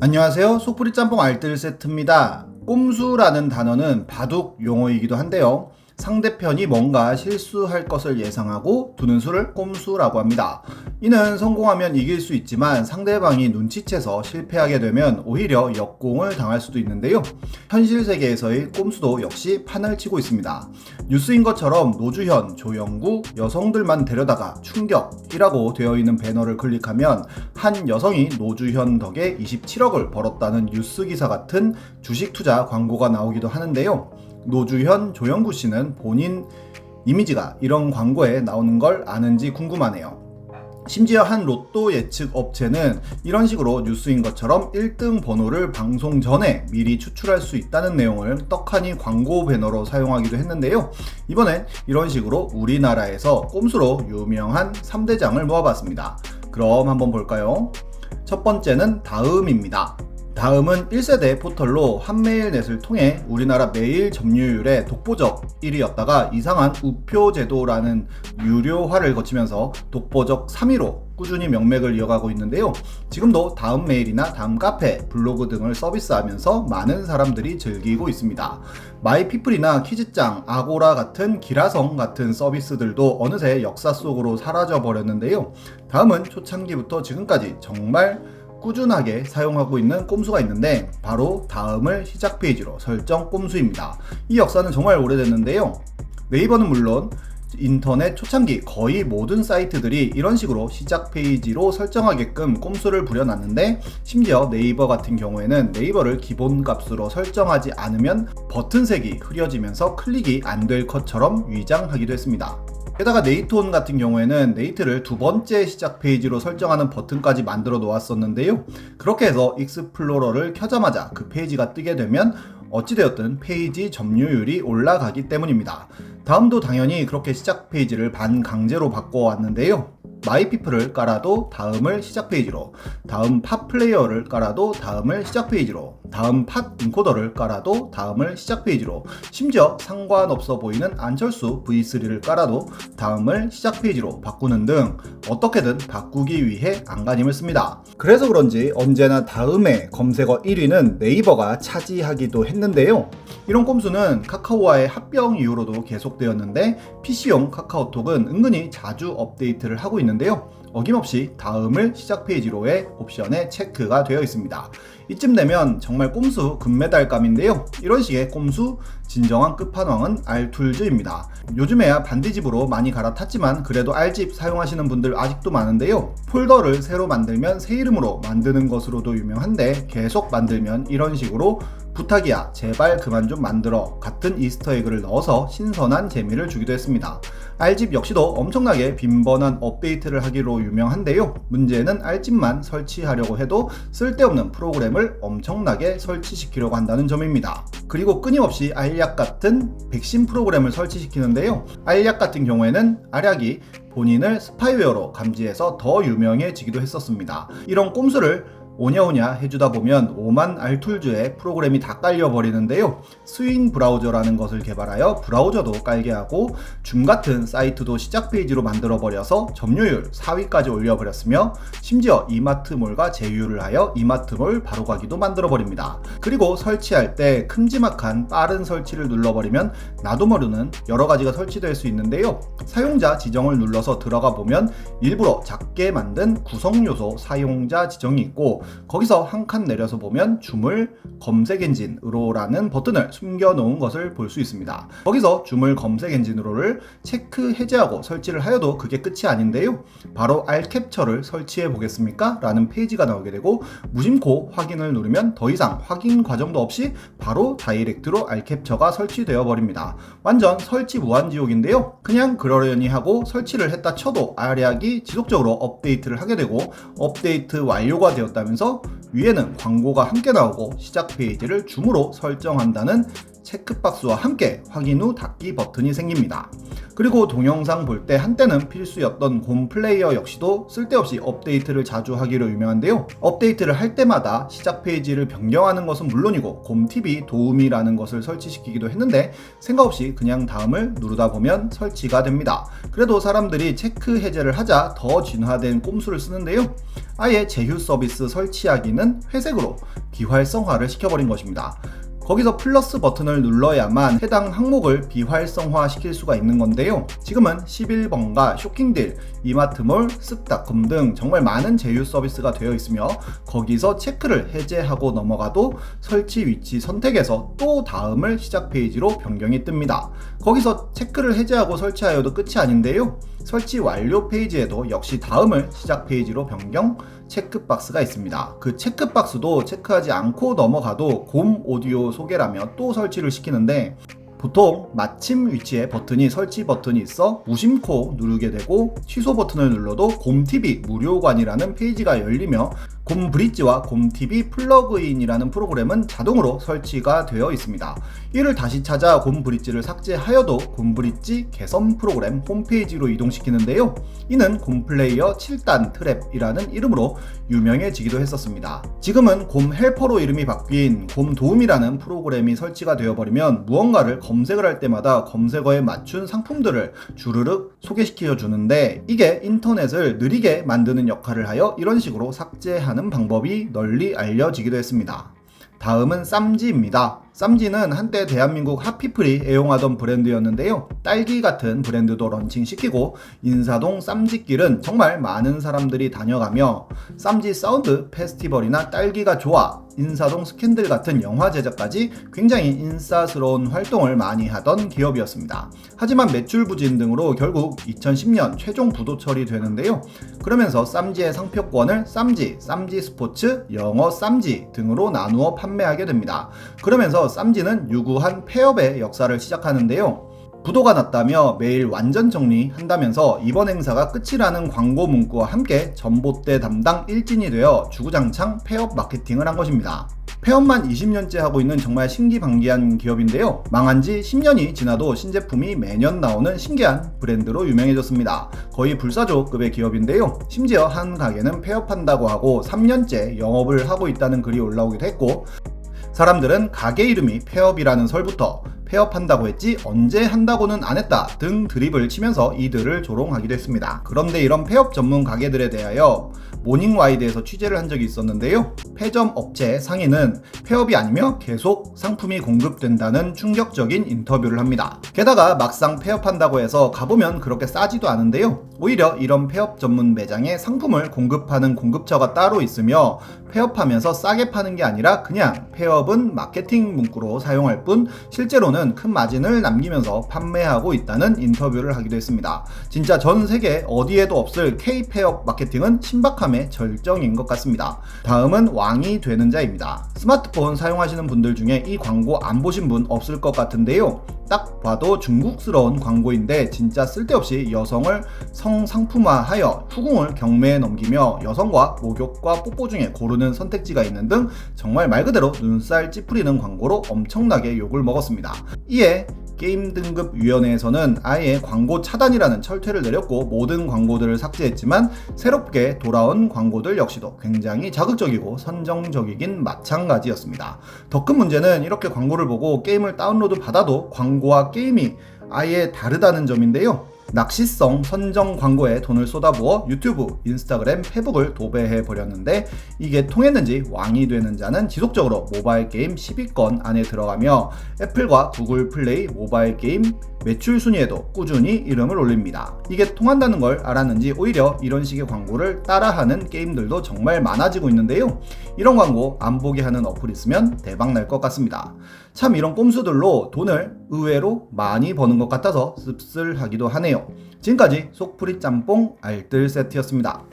안녕하세요. 속풀이 짬뽕 알뜰 세트입니다. 꼼수라는 단어는 바둑 용어이기도 한데요. 상대편이 뭔가 실수할 것을 예상하고 두는 수를 꼼수라고 합니다. 이는 성공하면 이길 수 있지만 상대방이 눈치채서 실패하게 되면 오히려 역공을 당할 수도 있는데요. 현실 세계에서의 꼼수도 역시 판을 치고 있습니다. 뉴스인 것처럼 노주현, 조영구, 여성들만 데려다가 충격이라고 되어 있는 배너를 클릭하면 한 여성이 노주현 덕에 27억을 벌었다는 뉴스 기사 같은 주식 투자 광고가 나오기도 하는데요. 노주현, 조영구 씨는 본인 이미지가 이런 광고에 나오는 걸 아는지 궁금하네요. 심지어 한 로또 예측 업체는 이런 식으로 뉴스인 것처럼 1등 번호를 방송 전에 미리 추출할 수 있다는 내용을 떡하니 광고 배너로 사용하기도 했는데요. 이번엔 이런 식으로 우리나라에서 꼼수로 유명한 3대장을 모아봤습니다. 그럼 한번 볼까요? 첫 번째는 다음입니다. 다음은 1세대 포털로 한메일넷을 통해 우리나라 메일 점유율의 독보적 1위였다가 이상한 우표 제도라는 유료화를 거치면서 독보적 3위로 꾸준히 명맥을 이어가고 있는데요. 지금도 다음 메일이나 다음 카페, 블로그 등을 서비스하면서 많은 사람들이 즐기고 있습니다. 마이피플이나 키즈짱, 아고라 같은 기라성 같은 서비스들도 어느새 역사 속으로 사라져 버렸는데요. 다음은 초창기부터 지금까지 정말 꾸준하게 사용하고 있는 꼼수가 있는데 바로 다음을 시작 페이지로 설정 꼼수입니다. 이 역사는 정말 오래됐는데요. 네이버는 물론 인터넷 초창기 거의 모든 사이트들이 이런 식으로 시작 페이지로 설정하게끔 꼼수를 부려놨는데 심지어 네이버 같은 경우에는 네이버를 기본 값으로 설정하지 않으면 버튼색이 흐려지면서 클릭이 안 될 것처럼 위장하기도 했습니다. 게다가 네이트온 같은 경우에는 네이트를 두 번째 시작 페이지로 설정하는 버튼까지 만들어 놓았었는데요. 그렇게 해서 익스플로러를 켜자마자 그 페이지가 뜨게 되면 어찌되었든 페이지 점유율이 올라가기 때문입니다. 다음도 당연히 그렇게 시작 페이지를 반강제로 바꿔왔는데요. 마이피플을 깔아도 다음을 시작 페이지로, 다음 팟 플레이어를 깔아도 다음을 시작 페이지로, 다음 팟 인코더를 깔아도 다음을 시작 페이지로, 심지어 상관없어 보이는 안철수 V3를 깔아도 다음을 시작 페이지로 바꾸는 등 어떻게든 바꾸기 위해 안간힘을 씁니다. 그래서 그런지 언제나 다음에 검색어 1위는 네이버가 차지하기도 했는데요. 이런 꼼수는 카카오와의 합병 이후로도 계속되었는데 PC용 카카오톡은 은근히 자주 업데이트를 하고 있는 데요. 어김없이 다음을 시작 페이지로의 옵션에 체크가 되어 있습니다. 이쯤 되면 정말 꼼수 금메달감인데요. 이런 식의 꼼수 진정한 끝판왕은 알툴즈입니다. 요즘에야 반디집으로 많이 갈아탔지만 그래도 알집 사용하시는 분들 아직도 많은데요. 폴더를 새로 만들면 새 이름으로 만드는 것으로도 유명한데 계속 만들면 이런 식으로 부탁이야 제발 그만 좀 만들어 같은 이스터에그를 넣어서 신선한 재미를 주기도 했습니다. 알집 역시도 엄청나게 빈번한 업데이트를 하기로 유명한데요. 문제는 알집만 설치하려고 해도 쓸데없는 프로그램을 엄청나게 설치시키려고 한다는 점입니다. 그리고 끊임없이 알약 같은 백신 프로그램을 설치시키는데요. 알약 같은 경우에는 알약이 본인을 스파이웨어로 감지해서 더 유명해지기도 했었습니다. 이런 꼼수를 오냐오냐 해주다 보면 오만 알툴즈의 프로그램이 다 깔려버리는데요. 스윙 브라우저라는 것을 개발하여 브라우저도 깔게 하고 줌 같은 사이트도 시작 페이지로 만들어버려서 점유율 4위까지 올려버렸으며 심지어 이마트몰과 제휴를 하여 이마트몰 바로가기도 만들어버립니다. 그리고 설치할 때 큼지막한 빠른 설치를 눌러버리면 나도 모르는 여러가지가 설치될 수 있는데요. 사용자 지정을 눌러서 들어가 보면 일부러 작게 만든 구성요소 사용자 지정이 있고 거기서 한 칸 내려서 보면 주물 검색 엔진으로라는 버튼을 숨겨 놓은 것을 볼 수 있습니다. 거기서 주물 검색 엔진으로를 체크 해제하고 설치를 하여도 그게 끝이 아닌데요. 바로 알 캡처를 설치해 보겠습니까? 라는 페이지가 나오게 되고 무심코 확인을 누르면 더 이상 확인 과정도 없이 바로 다이렉트로 알 캡처가 설치되어 버립니다. 완전 설치 무한 지옥인데요. 그냥 그러려니 하고 설치를 했다 쳐도 알약이 지속적으로 업데이트를 하게 되고 업데이트 완료가 되었다 면서 위에는 광고가 함께 나오고 시작 페이지를 줌으로 설정한다는 체크박스와 함께 확인 후 닫기 버튼이 생깁니다. 그리고 동영상 볼 때 한때는 필수였던 곰 플레이어 역시도 쓸데없이 업데이트를 자주 하기로 유명한데요. 업데이트를 할 때마다 시작 페이지를 변경하는 것은 물론이고 곰 TV 도움이라는 것을 설치시키기도 했는데 생각 없이 그냥 다음을 누르다 보면 설치가 됩니다. 그래도 사람들이 체크 해제를 하자 더 진화된 꼼수를 쓰는데요. 아예 제휴 서비스 설치하기는 회색으로 비활성화를 시켜버린 것입니다. 거기서 플러스 버튼을 눌러야만 해당 항목을 비활성화 시킬 수가 있는 건데요. 지금은 11번가 쇼킹딜, 이마트몰, 습닷컴 등 정말 많은 제휴 서비스가 되어 있으며 거기서 체크를 해제하고 넘어가도 설치 위치 선택에서 또 다음을 시작 페이지로 변경이 뜹니다. 거기서 체크를 해제하고 설치하여도 끝이 아닌데요. 설치 완료 페이지에도 역시 다음을 시작 페이지로 변경 체크박스가 있습니다. 그 체크박스도 체크하지 않고 넘어가도 곰 오디오 소개라며 또 설치를 시키는데 보통 마침 위치에 버튼이 설치 버튼이 있어 무심코 누르게 되고 취소 버튼을 눌러도 곰TV 무료관이라는 페이지가 열리며 곰 브릿지와 곰 TV 플러그인이라는 프로그램은 자동으로 설치가 되어 있습니다. 이를 다시 찾아 곰 브릿지를 삭제하여도 곰 브릿지 개선 프로그램 홈페이지로 이동시키는데요. 이는 곰 플레이어 7단 트랩이라는 이름으로 유명해지기도 했었습니다. 지금은 곰 헬퍼로 이름이 바뀐 곰 도움이라는 프로그램이 설치가 되어버리면 무언가를 검색을 할 때마다 검색어에 맞춘 상품들을 주르륵 소개시켜 주는데 이게 인터넷을 느리게 만드는 역할을 하여 이런 식으로 삭제하는 하는 방법이 널리 알려지기도 했습니다. 다음은 쌈지입니다. 쌈지는 한때 대한민국 하피플이 애용하던 브랜드였는데요. 딸기 같은 브랜드도 런칭시키고 인사동 쌈지길은 정말 많은 사람들이 다녀가며 쌈지 사운드 페스티벌이나 딸기가 좋아 인사동 스캔들 같은 영화 제작까지 굉장히 인싸스러운 활동을 많이 하던 기업이었습니다. 하지만 매출 부진 등으로 결국 2010년 최종 부도 처리되는데요. 그러면서 쌈지의 상표권을 쌈지, 쌈지 스포츠, 영어 쌈지 등으로 나누어 판매하게 됩니다. 그러면서 쌈지는 유구한 폐업의 역사를 시작하는데요. 부도가 났다며 매일 완전 정리한다면서 이번 행사가 끝이라는 광고 문구와 함께 전봇대 담당 일진이 되어 주구장창 폐업 마케팅을 한 것입니다. 폐업만 20년째 하고 있는 정말 신기방기한 기업인데요. 망한 지 10년이 지나도 신제품이 매년 나오는 신기한 브랜드로 유명해졌습니다. 거의 불사조급의 기업인데요. 심지어 한 가게는 폐업한다고 하고 3년째 영업을 하고 있다는 글이 올라오기도 했고 사람들은 가게 이름이 폐업이라는 설부터 폐업한다고 했지 언제 한다고는 안 했다 등 드립을 치면서 이들을 조롱하기도 했습니다. 그런데 이런 폐업 전문 가게들에 대하여 모닝와이드에서 취재를 한 적이 있었는데요. 폐점 업체 상인은 폐업이 아니며 계속 상품이 공급된다는 충격적인 인터뷰를 합니다. 게다가 막상 폐업한다고 해서 가보면 그렇게 싸지도 않은데요. 오히려 이런 폐업 전문 매장에 상품을 공급하는 공급처가 따로 있으며 폐업하면서 싸게 파는 게 아니라 그냥 폐업은 마케팅 문구로 사용할 뿐 실제로는 큰 마진을 남기면서 판매하고 있다는 인터뷰를 하기도 했습니다. 진짜 전 세계 어디에도 없을 K 폐업 마케팅은 신박함 의 절정인 것 같습니다. 다음은 왕이 되는 자입니다. 스마트폰 사용하시는 분들 중에 이 광고 안 보신 분 없을 것 같은데요. 딱 봐도 중국스러운 광고인데 진짜 쓸데없이 여성을 성상품화하여 후궁을 경매에 넘기며 여성과 목욕과 뽀뽀 중에 고르는 선택지가 있는 등 정말 말 그대로 눈살 찌푸리는 광고로 엄청나게 욕을 먹었습니다. 이에 게임 등급 위원회에서는 아예 광고 차단이라는 철퇴를 내렸고 모든 광고들을 삭제했지만 새롭게 돌아온 광고들 역시도 굉장히 자극적이고 선정적이긴 마찬가지였습니다. 더 큰 문제는 이렇게 광고를 보고 게임을 다운로드 받아도 광고와 게임이 아예 다르다는 점인데요. 낚시성 선정 광고에 돈을 쏟아부어 유튜브, 인스타그램, 페북을 도배해 버렸는데 이게 통했는지 왕이 되는 자는 지속적으로 모바일 게임 10위권 안에 들어가며 애플과 구글 플레이 모바일 게임 매출 순위에도 꾸준히 이름을 올립니다. 이게 통한다는 걸 알았는지 오히려 이런 식의 광고를 따라하는 게임들도 정말 많아지고 있는데요. 이런 광고 안 보게 하는 어플 있으면 대박 날 것 같습니다. 참 이런 꼼수들로 돈을 의외로 많이 버는 것 같아서 씁쓸하기도 하네요. 지금까지 속풀이 짬뽕 알뜰 세트였습니다.